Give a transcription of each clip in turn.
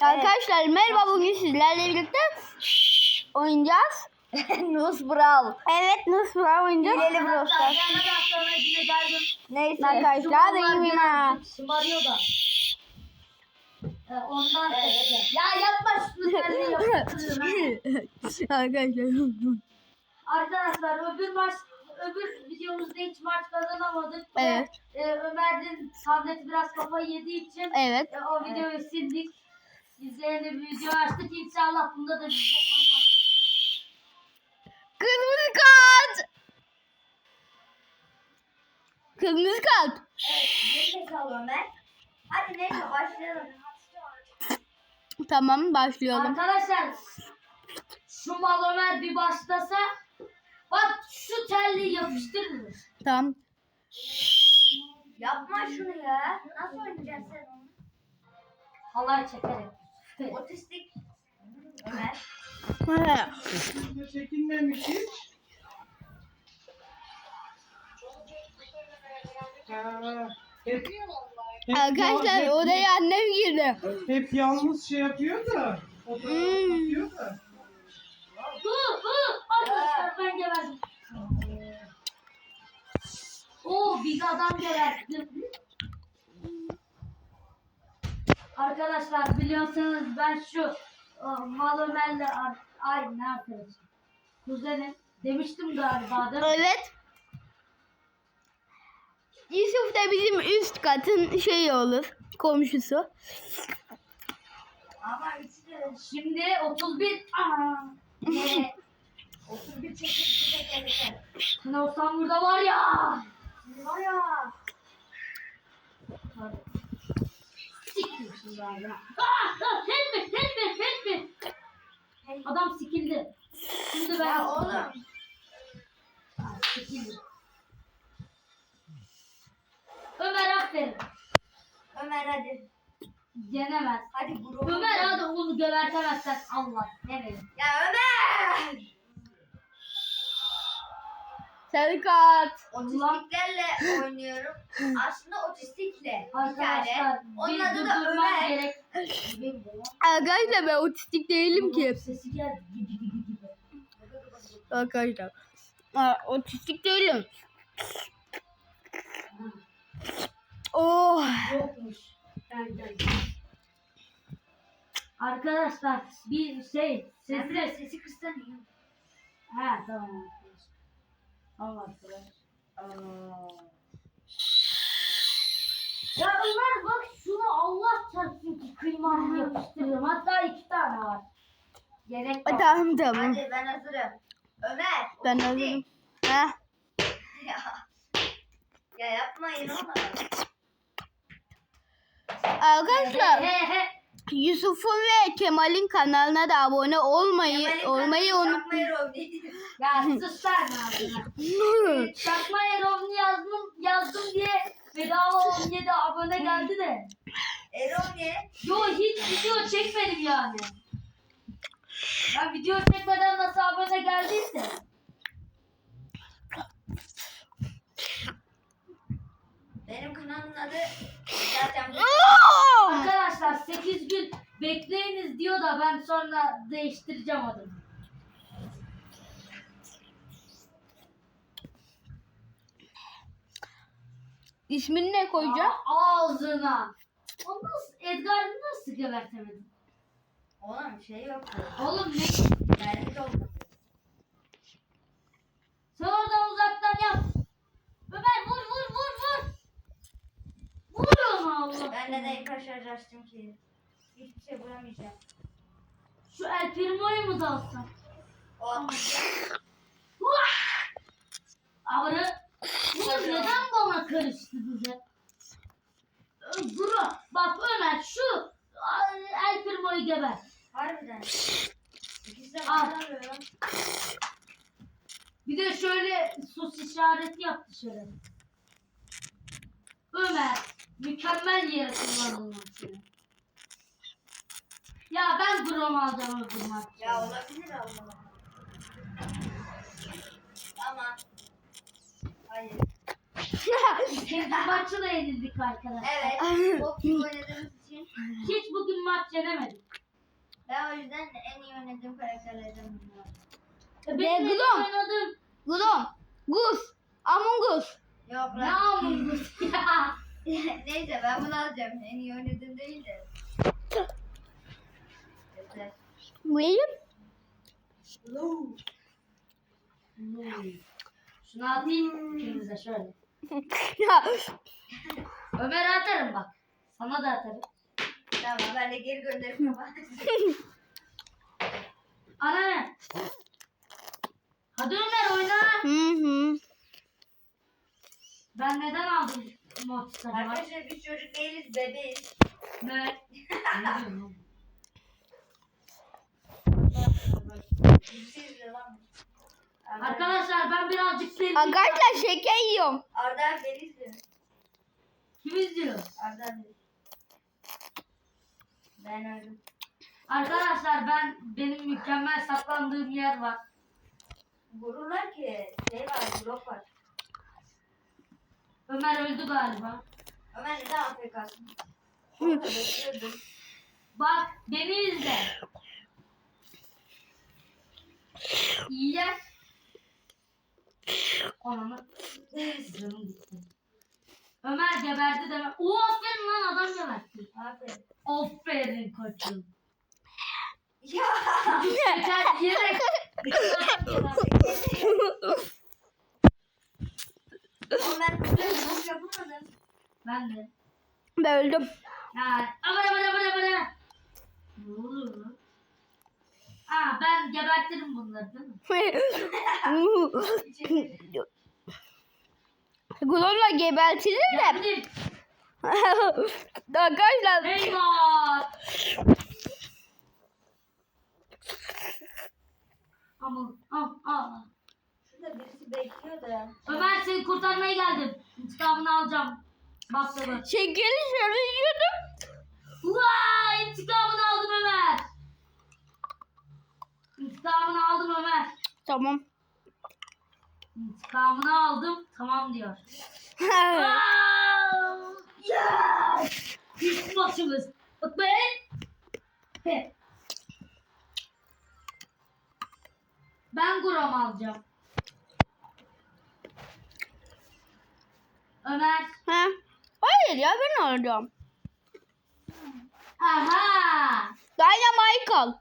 Arkadaşlar merhaba bugün sizlerle birlikte oynayacağız. Nus Brawl. Evet nasıl var oynayacağız? Hileli Brawl Stars. Neyse. Arkadaşlar da iyiyim ha. Şımarıyor da. Ondan Ya yapma şunu sen de ha. Arkadaşlar. Arkadaşlar öbür maç öbür videomuzda hiç maç kazanamadık. ve, Evet. e, Ömer'in tableti biraz kafayı yediği için Evet. e, o videoyu sildik. İzleyene bir video açtık. İnşallah bunda da bir şey. Kırmızı kart. Kırmızı kart. Evet. Neyse sal Ömer. Hadi neyse başlayalım. Tamam başlayalım. Arkadaşlar şu mal Ömer bir başlasa yapıştırılır. Tamam. Yapma şunu ya. Nasıl oynayacaksın sen onu? Halay çekerek. Otistik. Ömer. çekinmemiş hiç. Ha, hep, hep, Arkadaşlar hep, odaya annem girdi. hep yalnız şey yapıyor da. Fotoğraf Hmm. Bir adam geberdi. Arkadaşlar biliyorsunuz ben şu o, mal Ömer'le ar- ay ne arkadaşım. Kuzenim demiştim galiba mi? Evet. Yusuf da bizim üst katın şeyi olur. Komşusu. Ama de Şimdi 31 Aa, ne? 31 çekip. Şimdi olsam burada var ya. Ya. Aa, help me, help me, help me. Adam sikildi. Şimdi ben... Ya oğlum. Sikildi. Ömer aferin. Ömer hadi. Yenemez. Hadi bro. Ömer hadi onu gebertemezsen Allah ne verir. Ya Ömer. Sarı kart. Otistiklerle oynuyorum. Aslında otistikle. Bir tane. Onun adı da Ömer. gerek. Arkadaşlar ben otistik değilim ki. Arkadaşlar. Aa, otistik değilim. Oh. Arkadaşlar bir şey biraz sesi iyi. ha tamam Aa. Ya Ömer bak şunu Allah çarpsın ki kıymamı yapıştırdım. Hatta iki tane var. Gerek yok. Tamam tamam. Hadi ben hazırım. Ömer. Ben hazırım. Heh. Ya. Ya yapmayın oğlum. Arkadaşlar He he. Yusuf'un ve Kemal'in kanalına da abone olmayı Kemal'in olmayı kanalı unutmayın. Çakma Eroğlu. Ya sus ağzına. Çakma Erovni yazdım, yazdım diye bedava 17 abone geldi de. Eroğlu. Yo hiç video çekmedim yani. Ben video çekmeden nasıl abone geldiyse. Benim kanalımın adı zaten. Arkadaşlar 8 gün bekleyiniz diyor da ben sonra değiştireceğim adımı. İsmini ne koyacağım? Aa, Ağzına. O nasıl, Edgar'ı nasıl gebertemedin? Oğlum şey yok. Oğlum ne? De olmadı. Sen oradan Allah. Ben neden kaşarcı açtım ki? Hiçbir şey bulamayacağım. Şu El Primo'yu mu da alsam? O! Ağrı. Bunu neden bana karıştırdınız hep? Ö, Bro, bak Ömer şu El Primo'yu geber. harbiden. İkisi de. Bir de şöyle sus işareti yap dışarı. Ömer, mükemmel yere kullanılmak seni. Ya ben Grom alacağım öbür maç. Ya olabilir Allah. Ama. Hayır. İkinci maçı da yenildik arkadaşlar. Evet. Çok iyi oynadığımız için. Hiç bu maç yenemedim. Ben o yüzden en iyi oynadığım karakterlerden bunlar. E, Ne, Benim de Glom? oynadığım Gulum. Gus. Among Us. Yok ne lan. yapıyorsun ya? Neyse ben bunu alacağım. En iyi oynadığım değil de. Yeter. Benim. Şunu atayım ikinize şöyle. Ömer'e atarım bak. Sana da atarım. Tamam ben de geri gönderip kapatacağım. Ana ne? Hadi Ömer oyna. Hı hı. Ben neden aldım? Arkadaşlar biz çocuk değiliz bebeğiz. Lan. Arkadaşlar ben birazcık sevdim. Arkadaşlar şeker yiyorum. Arda beni izliyor. Kim izliyor? Arda abi. Ben öldüm. Arkadaşlar ben benim mükemmel saklandığım yer var. Vururlar ki. Şey var, blok var. Ömer öldü galiba. Ömer neden AFK'sın? Orada bekliyordum. Bak beni izle. Yer. Ananı. Canım gitti. Ömer geberdi deme. Oo aferin lan adam geberdi. Aferin. Aferin koçum. Ya. Şeker yiyerek. Ben blok yapamadım. ben de. Ben öldüm. Ya aman aman aman aman. Ne oluyor lan? Aa ben gebertirim bunları değil mi? Gulum'la gebertilir de. Geldim. Arkadaşlar. Eyvah. Aman al al. Şurada birisi bekliyor da. Ömer seni kurtarmaya geldim. İntikamını alacağım. Bakladı. Şekeri şöyle yiyordum. Vay intikamını aldım Ömer. İntikamını aldım Ömer. Tamam. İntikamını aldım. Tamam diyor. Wow! Yes! İlk maçımız. Bak be. He. Ben Grom alacağım. Ömer. ha? Hayır ya ben alacağım. Aha. Dynamite al.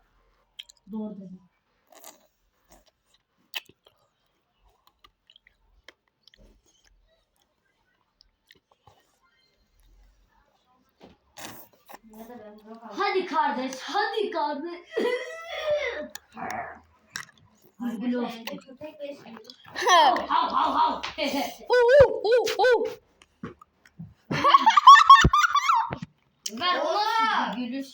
Doğru aldım. Hadi kardeş, hadi kardeş. Evde köpek besliyoruz. Hav hav hav hav. Oo, oo, oo. Ver o nasıl bir gülüş?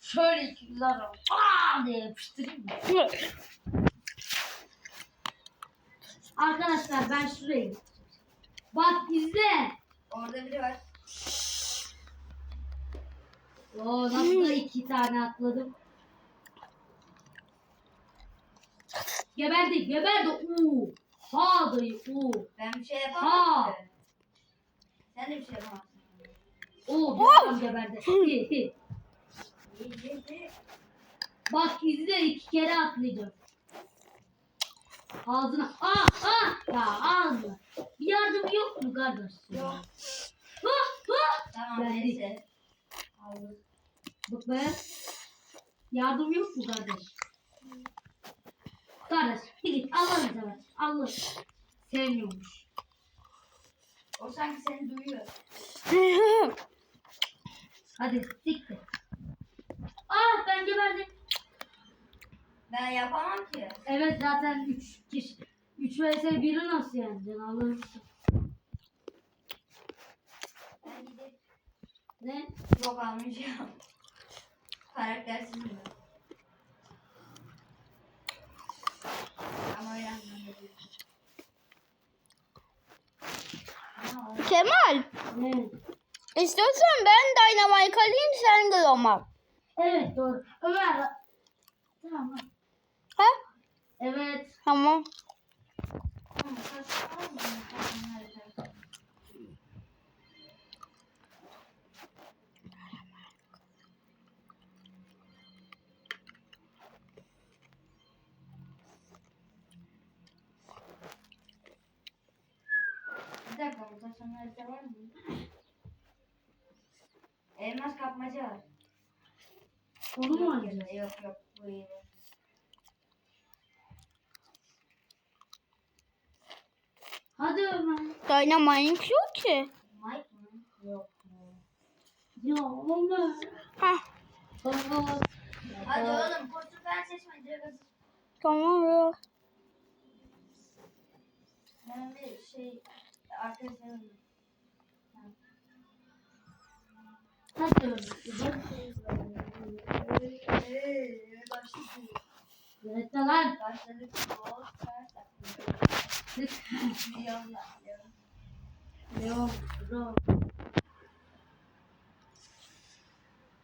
Şöyle ikizler Aa diye yapıştırayım mı? Arkadaşlar ben şuraya gideceğim. Bak izle. Orada biri var. Oo nasıl da iki tane atladım. Geberdi, geberdi. Oo. Ha dayı. Oo. Ben bir şey Ha. yapamam ki. Sen de bir şey yapamazsın. Oo bir adam geberdi. Hi, hi. Bak izle iki kere atlayacağım. Ağzına. Aa, aa. Ya ağzına. Bir yardım yok mu kardeş? Yok. Ha, ha. Tamam Ben neyse. Aldım. Bak be. Yardım yok mu kardeş? Kardeş git Allah'ını sever. Allah sevmiyormuş. O sanki seni duyuyor. Hadi siktir. Ah ben geberdim. Ben yapamam ki. Evet zaten 3 kişi 3 vs 1'i nasıl yeneceksin gidip Ne? blok almayacağım. Karaktersiz mi? Ama oynanmıyor. Ama o- Kemal. Ne? İstiyorsan ben Dynamite alayım sen al. Evet doğru. Ömer. Tamam. Ha? Evet. Tamam. Tamam, hadi. harita var mı? Elmas kapmaca var. Onu mu Yok, oynayacağız? Yok yok bu iyi. Hadi Ömer. Dynamite yok ki. Mike mı? Yok. Ya Ömer. Hah Baba. Hadi oğlum kurtul ben seçme direkt tamam ya. Ben bir şey arkadaşlarım. Hadi Ömer. Başladık. Evet lan. Ters Milyonlar. Yok. Yok.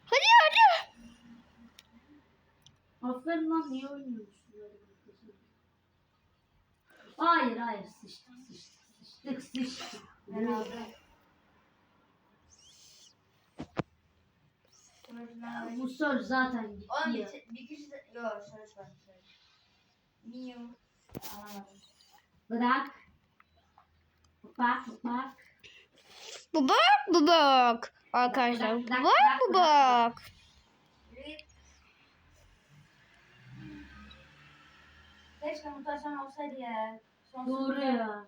Hadi hadi. Aferin lan niye oynuyorsun şey? Hayır hayır sıçtık sıçtık sıçtık sıçtık. Bu soru zaten gitti Oğlum ya. bir, bir kişi de... Yok sarış var. sarış. Miu. Alamadım. Bırak. Bak bak. Bu bak bu bak. Arkadaşlar bu bak bu bak. Reed. Keşke mutasyon olsaydı ya. Sonsuz Doğru ya.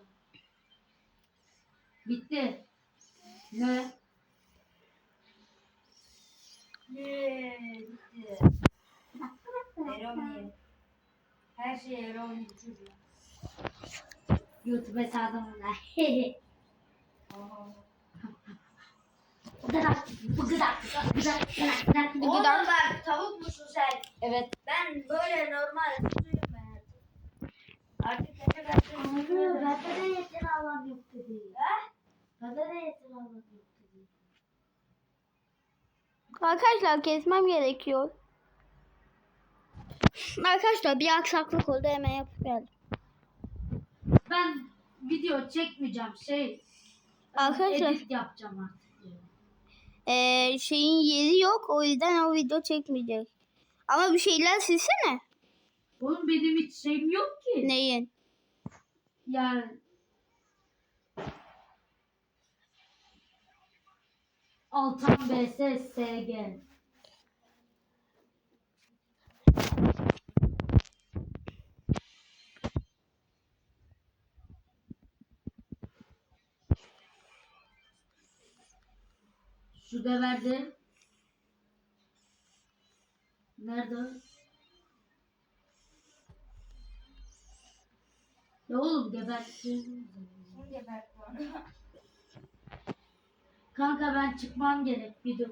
Bitti. Ne? Yeee, bitti. Eromi. Her şey Eromi çocuğu. YouTube hesabım var. Gıdak, bu gıdak, gıdak, gıdak, gıdak, Oğlum gıdak. bak tavuk musun sen? Evet. Ben böyle normal tutuyorum ben artık. Artık kaça kaça Abi, bende de yeter alan yok dedi. Ha? Arkadaşlar kesmem gerekiyor. Arkadaşlar bir aksaklık oldu hemen yapıp geldim. Ben video çekmeyeceğim şey. Arkadaşlar Edit yapacağım artık. eee, şeyin yeri yok o yüzden o video çekmeyecek. Ama bir şeyler silsene. Oğlum benim hiç şeyim yok ki. Neyin? Yani Altan BS SG. Şu da verdi. Nerede? Ya oğlum geberteceğim. Kim gebertti onu? Kanka ben çıkmam gerek video.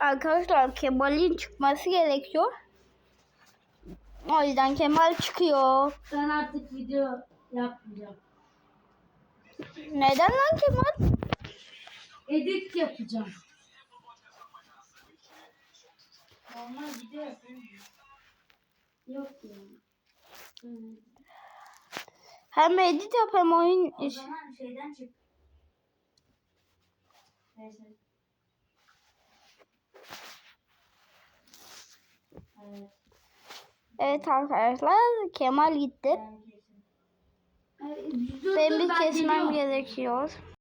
Arkadaşlar Kemal'in çıkması gerekiyor. O yüzden Kemal çıkıyor. Ben artık video yapmayacağım. Neden lan Kemal? Edit yapacağım. Normal video yapıyorum. Yok ya. Hmm. Hem edit yap hem oyun O zaman şeyden çık. Neyse. Evet. Evet arkadaşlar Kemal gitti. Ben bir kesmem geliyorum. gerekiyor.